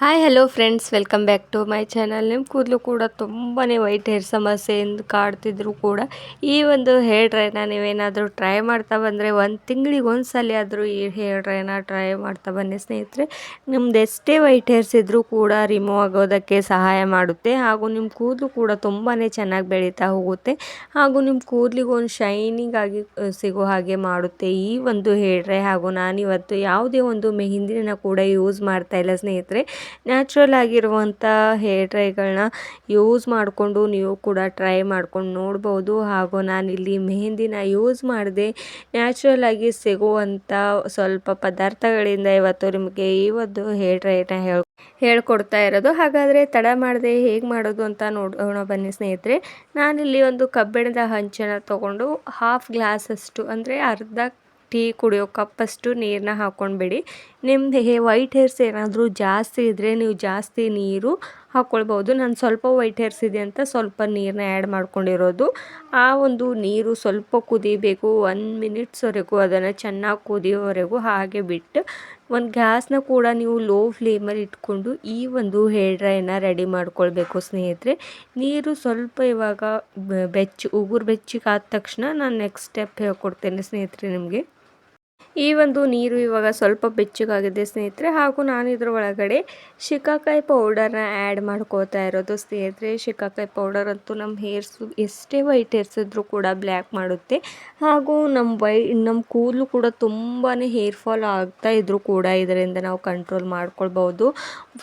Hi hello friends welcome back to my channel ನಿಮ್ಮ ಕೂದಲು ಕೂಡ ತುಂಬಾ ವೈಟ್ ಹೇರ್ ಸಮಸ್ಯೆಯಿಂದ ಕಾಡ್ತಿದ್ರು ಕೂಡ. ಈ ಒಂದು ಹೇರ್ ಡ್ರೈನ ನೀವೇನಾದರೂ ಟ್ರೈ ಮಾಡ್ತಾ ಬಂದರೆ ಒಂದು ತಿಂಗಳಿಗೆ ಒಂದು ಸಲ ಆದರೂ ಈ ಹೇರ್ ಡ್ರೈನ ಟ್ರೈ ಮಾಡ್ತಾ ಬನ್ನಿ ಸ್ನೇಹಿತರೆ. ನಿಮ್ದು ಎಷ್ಟೇ ವೈಟ್ ಹೇರ್ಸ್ ಇದ್ದರೂ ಕೂಡ ರಿಮೂವ್ ಆಗೋದಕ್ಕೆ ಸಹಾಯ ಮಾಡುತ್ತೆ. ಹಾಗೂ ನಿಮ್ಮ ಕೂದಲು ಕೂಡ ತುಂಬಾ ಚೆನ್ನಾಗಿ ಬೆಳೀತಾ ಹೋಗುತ್ತೆ. ಹಾಗೂ ನಿಮ್ಮ ಕೂದಲಿಗೆ ಒಂದು ಶೈನಿಂಗ್ ಆಗಿ ಸಿಗೋ ಹಾಗೆ ಮಾಡುತ್ತೆ ಈ ಒಂದು ಹೇರ್ ಡ್ರೈ ಹಾಗೂ ನಾನಿವತ್ತು ಯಾವುದೇ ಒಂದು ಮೆಹಂದಿನ ಕೂಡ ಯೂಸ್ ಮಾಡ್ತಾ ಇಲ್ಲ ಸ್ನೇಹಿತರೆ. ನ್ಯಾಚುರಲ್ ಆಗಿರುವಂಥ ಹೇರ್ ಡ್ರೈಗಳನ್ನ ಯೂಸ್ ಮಾಡಿಕೊಂಡು ನೀವು ಕೂಡ ಟ್ರೈ ಮಾಡ್ಕೊಂಡು ನೋಡ್ಬೋದು. ಹಾಗೂ ನಾನಿಲ್ಲಿ ಮೆಹಂದಿನ ಯೂಸ್ ಮಾಡಿದೆ ನ್ಯಾಚುರಲ್ ಆಗಿ ಸಿಗುವಂಥ ಸ್ವಲ್ಪ ಪದಾರ್ಥಗಳಿಂದ ಇವತ್ತು ನಿಮಗೆ ಈ ಒಂದು ಹೇರ್ ಡ್ರೈನ ಹೇಳ್, ಹೇಳ್ಕೊಡ್ತಾ ಇರೋದು. ಹಾಗಾದರೆ ತಡ ಮಾಡದೆ ಹೇಗೆ ಮಾಡೋದು ಅಂತ ನೋಡೋಣ ಬನ್ನಿ ಸ್ನೇಹಿತರೆ. ನಾನಿಲ್ಲಿ ಒಂದು ಕಬ್ಬಿಣದ ಹಂಚನ್ನು ತಗೊಂಡು ಹಾಫ್ ಗ್ಲಾಸಷ್ಟು ಅಂದರೆ ಅರ್ಧ ಟೀ ಕುಡಿಯೋ ಕಪ್ಪಷ್ಟು ನೀರನ್ನ ಹಾಕ್ಕೊಂಡ್ಬಿಡಿ ನಿಮ್ಮದು ಹೇ ವೈಟ್ ಹೇರ್ಸ್ ಏನಾದರೂ ಜಾಸ್ತಿ ಇದ್ದರೆ ನೀವು ಜಾಸ್ತಿ ನೀರು ಹಾಕ್ಕೊಳ್ಬೋದು ನಾನು ಸ್ವಲ್ಪ ವೈಟ್ ಹೇರ್ಸ್ ಇದೆ ಅಂತ ಸ್ವಲ್ಪ ನೀರನ್ನ ಆ್ಯಡ್ ಮಾಡ್ಕೊಂಡಿರೋದು. ಆ ಒಂದು ನೀರು ಸ್ವಲ್ಪ ಕುದಿಬೇಕು. ಒನ್ ಮಿನಿಟ್ಸ್ವರೆಗೂ ಅದನ್ನು ಚೆನ್ನಾಗಿ ಕುದಿಯೋವರೆಗೂ ಹಾಗೆ ಬಿಟ್ಟು ಒಂದು ಗ್ಯಾಸ್ನ ಕೂಡ ನೀವು ಲೋ ಫ್ಲೇಮಲ್ಲಿ ಇಟ್ಕೊಂಡು ಈ ಒಂದು ಹೇರ್ ಡ್ರೈನ ರೆಡಿ ಮಾಡ್ಕೊಳ್ಬೇಕು ಸ್ನೇಹಿತರೆ. ನೀರು ಸ್ವಲ್ಪ ಇವಾಗ ಬೆಚ್ಚ, ಉಗುರು ಬೆಚ್ಚಿಗೆ ಆದ ತಕ್ಷಣ ನಾನು ನೆಕ್ಸ್ಟ್ ಸ್ಟೆಪ್ ಹೇಳ್ಕೊಡ್ತೇನೆ ಸ್ನೇಹಿತರೆ ನಿಮಗೆ. ಈ ಒಂದು ನೀರು ಇವಾಗ ಸ್ವಲ್ಪ ಬೆಚ್ಚಗಾಗಿದೆ ಸ್ನೇಹಿತರೆ. ಹಾಗೂ ನಾನು ಇದ್ರ ಒಳಗಡೆ ಶಿಕಾಕಾಯಿ ಪೌಡರ್ನ ಆ್ಯಡ್ ಮಾಡ್ಕೋತಾ ಇರೋದು ಸ್ನೇಹಿತರೆ. ಶಿಕಾಕಾಯಿ ಪೌಡರ್ ಅಂತೂ ನಮ್ಮ ಹೇರ್ಸು ಎಷ್ಟೇ ವೈಟ್ ಹೇರ್ಸ್ ಇದ್ದರೂ ಕೂಡ ಬ್ಲ್ಯಾಕ್ ಮಾಡುತ್ತೆ. ಹಾಗೂ ನಮ್ಮ ವೈ ನಮ್ಮ ಕೂದಲು ಕೂಡ ತುಂಬಾ ಹೇರ್ ಫಾಲ್ ಆಗ್ತಾ ಇದ್ರೂ ಕೂಡ ಇದರಿಂದ ನಾವು ಕಂಟ್ರೋಲ್ ಮಾಡ್ಕೊಳ್ಬೋದು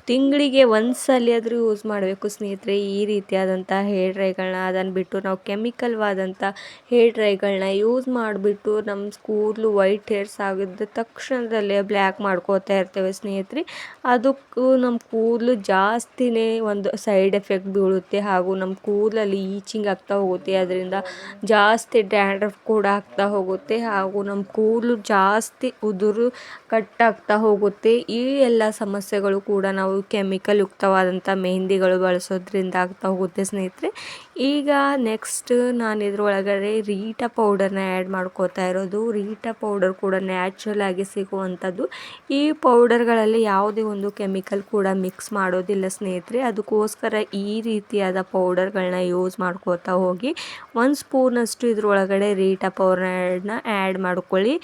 ತಿಂಗಳಿಗೆ ಒಂದು ಸಲ ಆದರೂ ಯೂಸ್ ಮಾಡಬೇಕು ಸ್ನೇಹಿತರೆ. ಈ ರೀತಿಯಾದಂಥ ಹೇರ್ ಡ್ರೈಗಳನ್ನ ಅದನ್ನು ಬಿಟ್ಟು ನಾವು ಕೆಮಿಕಲ್ವಾದಂಥ ಹೇರ್ ಡ್ರೈಗಳನ್ನ ಯೂಸ್ ಮಾಡಿಬಿಟ್ಟು ನಮ್ಮ ಕೂದಲು ವೈಟ್ ಹೇರ್ಸ್ ಆಗಿದ್ದ ತಕ್ಷಣದಲ್ಲೇ ಬ್ಲ್ಯಾಕ್ ಮಾಡ್ಕೋತಾ ಇರ್ತೇವೆ ಸ್ನೇಹಿತರೆ. ಅದಕ್ಕೂ ನಮ್ಮ ಕೂದಲು ಜಾಸ್ತಿನೇ ಒಂದು ಸೈಡ್ ಎಫೆಕ್ಟ್ ಬೀಳುತ್ತೆ ಹಾಗೂ ನಮ್ಮ ಕೂದಲಲ್ಲಿ ಈಚಿಂಗ್ ಆಗ್ತಾ ಹೋಗುತ್ತೆ. ಅದರಿಂದ ಜಾಸ್ತಿ ಡ್ಯಾಂಡ್ರಫ್ ಕೂಡ ಆಗ್ತಾ ಹೋಗುತ್ತೆ ಹಾಗೂ ನಮ್ಮ ಕೂದಲು ಜಾಸ್ತಿ ಉದುರು ಕಟ್ಟಾಗ್ತಾ ಹೋಗುತ್ತೆ. ಈ ಎಲ್ಲ ಸಮಸ್ಯೆಗಳು ಕೂಡ ನಾವು ಕೆಮಿಕಲ್ ಯುಕ್ತವಾದಂಥ ಮೆಹಂದಿಗಳು ಬಳಸೋದ್ರಿಂದ ಆಗ್ತಾ ಹೋಗುತ್ತೆ ಸ್ನೇಹಿತರೆ. ಈಗ ನೆಕ್ಸ್ಟ್ ನಾನು ಇದ್ರೊಳಗಡೆ ರೀಟಾ ಪೌಡರ್ನ ಆ್ಯಡ್ ಮಾಡ್ಕೋತಾ ಇರೋದು. ರೀಟಾ ಪೌಡರ್ ಕೂಡ ನ್ಯಾಚುರಲ್ ಆಗಿ ಸಿಗುವಂಥದ್ದು. ಈ ಪೌಡರ್ಗಳಲ್ಲಿ ಯಾವುದೇ ಒಂದು ಕೆಮಿಕಲ್ ಕೂಡ ಮಿಕ್ಸ್ ಮಾಡೋದಿಲ್ಲ ಸ್ನೇಹಿತರೆ. ಅದಕ್ಕೋಸ್ಕರ ಈ ರೀತಿಯಾದ ಪೌಡರ್ಗಳನ್ನ ಯೂಸ್ ಮಾಡ್ಕೋತಾ ಹೋಗಿ, ಒಂದು ಸ್ಪೂನಷ್ಟು ಇದರೊಳಗಡೆ ರೀಟಾ ಪೌಡರ್ನ ಆ್ಯಡ್ ಮಾಡ್ಕೊಳ್ಳಿ.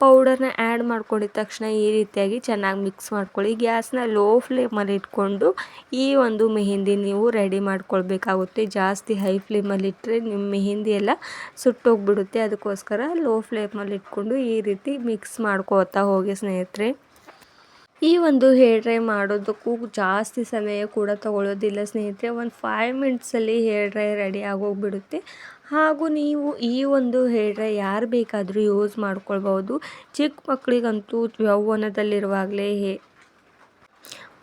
ಪೌಡರ್ನ ಆ್ಯಡ್ ಮಾಡ್ಕೊಂಡಿದ ತಕ್ಷಣ ಈ ರೀತಿಯಾಗಿ ಚೆನ್ನಾಗಿ ಮಿಕ್ಸ್ ಮಾಡ್ಕೊಳ್ಳಿ. ಗ್ಯಾಸ್ನ ಲೋ ಫ್ಲೇಮಲ್ಲಿ ಇಟ್ಕೊಂಡು ಈ ಒಂದು ಮೆಹೆಂದಿ ನೀವು ರೆಡಿ ಮಾಡ್ಕೊಳ್ಬೇಕಾಗುತ್ತೆ. ಜಾಸ್ತಿ ಹೈ ಫ್ಲೇಮಲ್ಲಿ ಇಟ್ಟರೆ ನಿಮ್ಮ ಮೆಹೆಂದಿ ಎಲ್ಲ ಸುಟ್ಟೋಗ್ಬಿಡುತ್ತೆ. ಅದಕ್ಕೋಸ್ಕರ ಲೋ ಫ್ಲೇಮಲ್ಲಿ ಇಟ್ಕೊಂಡು ಈ ರೀತಿ ಮಿಕ್ಸ್ ಮಾಡ್ಕೋತಾ ಹೋಗಿ ಸ್ನೇಹಿತರೆ. ಈ ಒಂದು ಹೇರ್ ಡ್ರೈ ಮಾಡೋದಕ್ಕೂ ಜಾಸ್ತಿ ಸಮಯ ಕೂಡ ತಗೊಳ್ಳೋದಿಲ್ಲ ಸ್ನೇಹಿತರೆ. ಒಂದು ಫೈವ್ ಮಿನಿಟ್ಸಲ್ಲಿ ಹೇರ್ ಡ್ರೈ ರೆಡಿ ಆಗೋಗ್ಬಿಡುತ್ತೆ. ಹಾಗೂ ನೀವು ಈ ಒಂದು ಹೇರ್ ಯಾರು ಬೇಕಾದರೂ ಯೂಸ್ ಮಾಡ್ಕೊಳ್ಬೋದು ಚಿಕ್ಕ ಮಕ್ಕಳಿಗಂತೂ ಯೌವನದಲ್ಲಿರುವಾಗಲೇ ಹೇ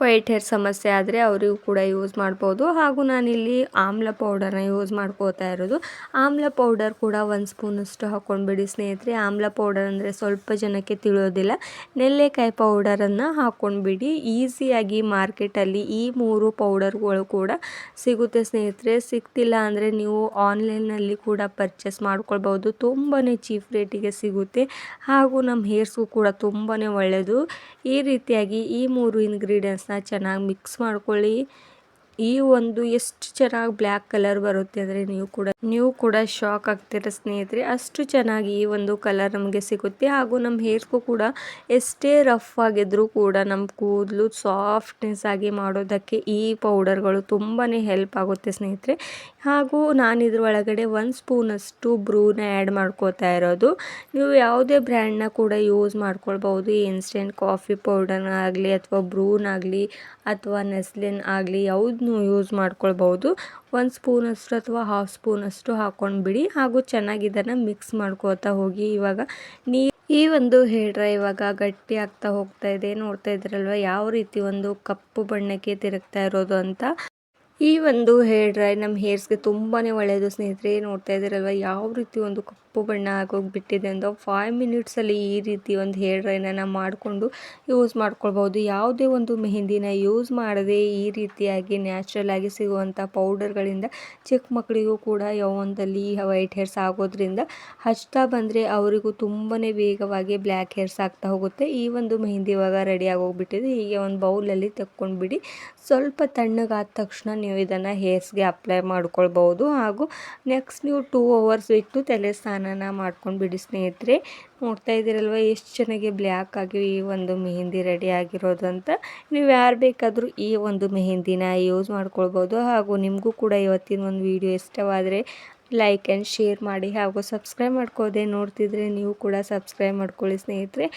ವೈಟ್ ಹೇರ್ ಸಮಸ್ಯೆ ಆದರೆ ಅವರಿಗೂ ಕೂಡ ಯೂಸ್ ಮಾಡ್ಬೋದು. ಹಾಗೂ ನಾನಿಲ್ಲಿ ಆಮ್ಲ ಪೌಡರ್ನ ಯೂಸ್ ಮಾಡ್ಕೋತಾ ಇರೋದು. ಆಮ್ಲ ಪೌಡರ್ ಕೂಡ ಒಂದು ಸ್ಪೂನಷ್ಟು ಹಾಕ್ಕೊಂಡ್ಬಿಡಿ ಸ್ನೇಹಿತರೆ. ಆಮ್ಲ ಪೌಡರ್ ಅಂದರೆ ಸ್ವಲ್ಪ ಜನಕ್ಕೆ ತಿಳಿಯೋದಿಲ್ಲ. ನೆಲ್ಲೆಕಾಯಿ ಪೌಡರನ್ನು ಹಾಕ್ಕೊಂಡ್ಬಿಡಿ ಈಸಿಯಾಗಿ ಮಾರ್ಕೆಟಲ್ಲಿ ಈ ಮೂರು ಪೌಡರ್ಗಳು ಕೂಡ ಸಿಗುತ್ತೆ ಸ್ನೇಹಿತರೆ. ಸಿಗ್ತಿಲ್ಲ ಅಂದರೆ ನೀವು ಆನ್ಲೈನ್ನಲ್ಲಿ ಕೂಡ ಪರ್ಚೇಸ್ ಮಾಡ್ಕೊಳ್ಬೋದು ತುಂಬಾ ಚೀಪ್ ರೇಟಿಗೆ ಸಿಗುತ್ತೆ. ಹಾಗೂ ನಮ್ಮ ಹೇರ್ಸ್ಗೂ ಕೂಡ ತುಂಬಾ ಒಳ್ಳೆಯದು ಈ ರೀತಿಯಾಗಿ ಈ ಮೂರು ಇಂಗ್ರೀಡಿಯೆಂಟ್ಸ್ನ ಚೆನ್ನಾಗಿ ಮಿಕ್ಸ್ ಮಾಡ್ಕೊಳ್ಳಿ. ಈ ಒಂದು ಎಷ್ಟು ಚೆನ್ನಾಗಿ ಬ್ಲ್ಯಾಕ್ ಕಲರ್ ಬರುತ್ತೆ ಅಂದರೆ ನೀವು ಕೂಡ ನೀವು ಕೂಡ ಶಾಕ್ ಆಗ್ತೀರ ಸ್ನೇಹಿತರೆ. ಅಷ್ಟು ಚೆನ್ನಾಗಿ ಈ ಒಂದು ಕಲರ್ ನಮಗೆ ಸಿಗುತ್ತೆ. ಹಾಗೂ ನಮ್ಮ ಹೇರ್ಗೂ ಕೂಡ ಎಷ್ಟೇ ರಫ್ ಆಗಿದ್ರೂ ಕೂಡ ನಮ್ಮ ಕೂದಲು ಸಾಫ್ಟ್ನೆಸ್ ಆಗಿ ಮಾಡೋದಕ್ಕೆ ಈ ಪೌಡರ್ಗಳು ತುಂಬಾ ಹೆಲ್ಪ್ ಆಗುತ್ತೆ ಸ್ನೇಹಿತರೆ. ಹಾಗೂ ನಾನು ಇದ್ರ ಒಳಗಡೆ ಒಂದು ಸ್ಪೂನಷ್ಟು ಬ್ರೂನ ಆ್ಯಡ್ ಮಾಡ್ಕೋತಾ ಇರೋದು. ನೀವು ಯಾವುದೇ ಬ್ರ್ಯಾಂಡ್ನ ಕೂಡ ಯೂಸ್ ಮಾಡ್ಕೊಳ್ಬೋದು ಇನ್ಸ್ಟೆಂಟ್ ಕಾಫಿ ಪೌಡರ್ನ ಆಗಲಿ, ಅಥವಾ ಬ್ರೂನ್ ಆಗಲಿ, ಅಥವಾ ನೆಸ್ಲಿನ್ ಆಗಲಿ ಯಾವುದನ್ನು ಯೂಸ್ ಮಾಡ್ಕೊಳ್ಬೋದು ಒಂದು ಸ್ಪೂನಷ್ಟು ಅಥವಾ ಹಾಫ್ ಸ್ಪೂನಷ್ಟು ಹಾಕ್ಕೊಂಡ್ಬಿಡಿ ಹಾಗೂ ಚೆನ್ನಾಗಿ ಇದನ್ನು ಮಿಕ್ಸ್ ಮಾಡ್ಕೋತಾ ಹೋಗಿ. ಇವಾಗ ನೀ, ಈ ಒಂದು ಹೇರ್ ಡ್ರೈ ಇವಾಗ ಗಟ್ಟಿ ಆಗ್ತಾ ಹೋಗ್ತಾ ಇದೆ. ನೋಡ್ತಾ ಇದ್ರಲ್ವ? ಯಾವ ರೀತಿ ಒಂದು ಕಪ್ಪು ಬಣ್ಣಕ್ಕೆ ತಿರುಗ್ತಾ ಇರೋದು ಅಂತ. ಈ ಒಂದು ಹೇರ್ ಡ್ರೈ ನಮ್ಮ ಹೇರ್ಸ್ಗೆ ತುಂಬಾ ಒಳ್ಳೆಯದು ಸ್ನೇಹಿತರೆ. ನೋಡ್ತಾ ಇದ್ದೀರಲ್ವ ಯಾವ ರೀತಿ ಒಂದು ಕಪ್ಪು ಬಣ್ಣ ಆಗೋಗ್ಬಿಟ್ಟಿದೆ ಅಂತ ಫೈವ್ ಮಿನಿಟ್ಸಲ್ಲಿ ಈ ರೀತಿ ಒಂದು ಹೇರ್ ಡ್ರೈನನ್ನ ಮಾಡಿಕೊಂಡು ಯೂಸ್ ಮಾಡ್ಕೊಳ್ಬೋದು ಯಾವುದೇ ಒಂದು ಮೆಹಂದಿನ ಯೂಸ್ ಮಾಡದೆ ಈ ರೀತಿಯಾಗಿ ನ್ಯಾಚುರಲ್ ಆಗಿ ಸಿಗುವಂಥ ಪೌಡರ್ಗಳಿಂದ ಚಿಕ್ಕ ಮಕ್ಕಳಿಗೂ ಕೂಡ ಯೌವನದಲ್ಲಿ ವೈಟ್ ಹೇರ್ಸ್ ಆಗೋದ್ರಿಂದ ಹಚ್ತಾ ಬಂದರೆ ಅವರಿಗೂ ತುಂಬಾ ವೇಗವಾಗಿ ಬ್ಲ್ಯಾಕ್ ಹೇರ್ಸ್ ಆಗ್ತಾ ಹೋಗುತ್ತೆ. ಈ ಒಂದು ಮೆಹಂದಿ ಇವಾಗ ರೆಡಿ ಆಗೋಗ್ಬಿಟ್ಟಿದೆ. ಹೀಗೆ ಒಂದು ಬೌಲಲ್ಲಿ ತಕ್ಕೊಂಡ್ಬಿಡಿ. ಸ್ವಲ್ಪ ತಣ್ಣಗಾದ ತಕ್ಷಣ ನೀವು ಇದನ್ನು ಹೇರ್ಸ್ಗೆ ಅಪ್ಲೈ ಮಾಡ್ಕೊಳ್ಬೋದು ಹಾಗೂ ನೆಕ್ಸ್ಟ್ ನೀವು ಟೂ ಅವರ್ಸ್ ಇಟ್ಟು ತಲೆ ಸ್ನಾನನ ಮಾಡ್ಕೊಂಡು ಬಿಡಿ ಸ್ನೇಹಿತರೆ. ನೋಡ್ತಾ ಇದ್ದೀರಲ್ವ, ಎಷ್ಟು ಚೆನ್ನಾಗಿ ಬ್ಲ್ಯಾಕ್ ಆಗಿ ಈ ಒಂದು ಮೆಹಂದಿ ರೆಡಿ ಆಗಿರೋದು ಅಂತ. ನೀವು ಯಾರು ಬೇಕಾದರೂ ಈ ಒಂದು ಮೆಹಂದಿನ ಯೂಸ್ ಮಾಡ್ಕೊಳ್ಬೋದು. ಹಾಗೂ ನಿಮಗೂ ಕೂಡ ಇವತ್ತಿನ ಒಂದು ವಿಡಿಯೋ ಇಷ್ಟವಾದರೆ ಲೈಕ್ ಆ್ಯಂಡ್ ಶೇರ್ ಮಾಡಿ ಹಾಗೂ ಸಬ್ಸ್ಕ್ರೈಬ್ ಮಾಡ್ಕೋದೆ ನೋಡ್ತಿದ್ರೆ ನೀವು ಕೂಡ ಸಬ್ಸ್ಕ್ರೈಬ್ ಮಾಡ್ಕೊಳ್ಳಿ ಸ್ನೇಹಿತರೆ.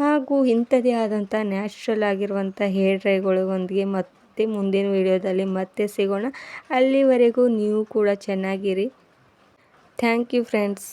ಹಾಗೂ ಇಂಥದೇ ಆದಂಥ ನ್ಯಾಚುರಲ್ ಆಗಿರುವಂಥ ಹೇರ್ ಡ್ರೈಗಳಿಗೊಂದಿಗೆ ಮತ್ತೆ ಮುಂದಿನ ವಿಡಿಯೋದಲ್ಲಿ ಮತ್ತೆ ಸಿಗೋಣ. ಅಲ್ಲಿವರೆಗೂ ನೀವು ಕೂಡ ಚೆನ್ನಾಗಿರಿ. Thank you friends